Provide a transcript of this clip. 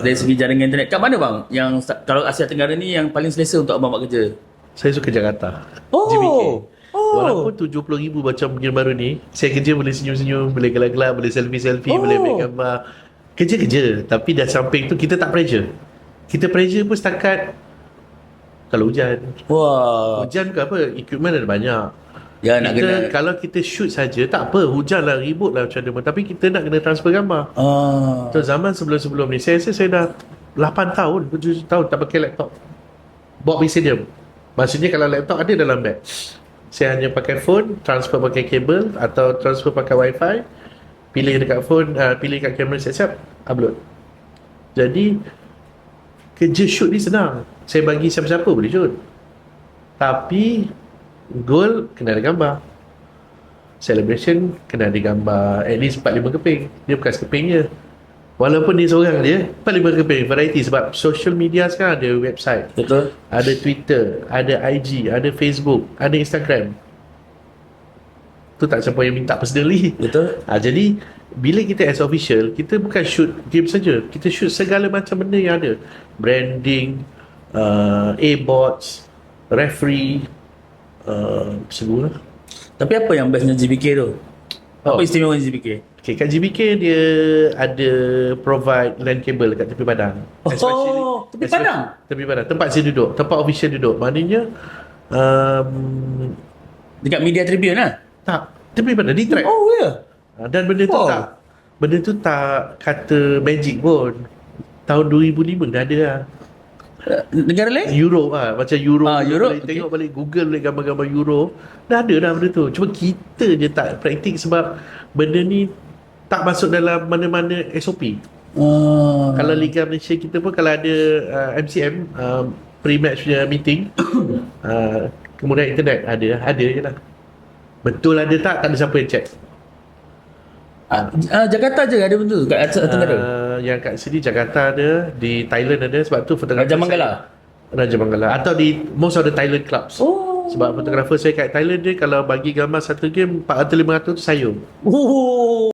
Dari segi jaringan internet. Kat mana bang? Yang kalau Asia Tenggara ni yang paling selesa untuk abang buat kerja? Saya suka Jakarta. Oh. GBK. Oh. Walaupun 70 ribu macam game baru ni, saya kerja boleh senyum-senyum, boleh gelak-gelak, boleh selfie-selfie, Oh. boleh ambil gambar. Kerja-kerja. Tapi dah samping tu kita tak pressure. Kita pressure pun setakat kalau hujan. Wah. Hujan ke apa? Equipment ada banyak. Ya nak kita, kena. Kalau kita shoot saja, tak apa. Hujan lah, ribut lah macam mana. Tapi kita nak kena transfer gambar. Ah. So zaman sebelum-sebelum ni Saya rasa saya dah 8 tahun 7 tahun tak pakai laptop Bawa pergi stadium Maksudnya kalau laptop ada dalam bag Saya hanya pakai phone Transfer pakai kabel Atau transfer pakai wifi Pilih dekat phone uh, Pilih kat kamera siap-siap Upload Jadi Kerja shoot ni senang Saya bagi siapa-siapa boleh shoot Tapi Goal Kena ada gambar. Celebration Kena ada gambar. At least 4-5 keping. Dia bukan sekeping je. Walaupun dia seorang je 4-5 keping. Variety Sebab social media sekarang ada website. Betul. Ada Twitter Ada IG Ada Facebook Ada Instagram. Tu tak siapa yang minta personally. Betul. ha, Jadi Bila kita as official Kita bukan shoot game saja. Kita shoot segala macam benda yang ada. Branding uh, A-bots Referee uh, lah Tapi apa yang bestnya GBK tu? Oh. Apa istimewa GBK? Okay, kat GBK dia ada provide LAN cable kat tepi padang. Oh, tepi padang? Tepi padang. Tempat saya duduk. Tempat official duduk. Maknanya, um, Dekat media tribune lah. tak. Tepi padang. Di track. Oh ya. Ah, Dan benda tu Wow. tak. Benda tu tak kata magic pun. Tahun 2005 dah ada lah. Negara lain? Europe lah. Macam Europe. Ah, Europe, okay. tengok balik Google balik gambar-gambar Europe. Dah ada dah benda tu. Cuma kita je tak praktik sebab benda ni tak masuk dalam mana-mana SOP. Oh. Kalau Liga Malaysia kita pun kalau ada uh, MCM uh, pre-match punya meeting uh, kemudian internet ada ada je lah betul ada tak tak ada siapa yang check Ah, ah, Jakarta je ada benda tu kat Asia Tenggara. uh, yang kat sini Jakarta ada di Thailand ada sebab tu fotografer Raja Manggala. saya, Raja Manggala atau di most of the Thailand clubs Oh. sebab fotografer saya kat Thailand dia kalau bagi gambar satu game 400-500 tu sayur Oh.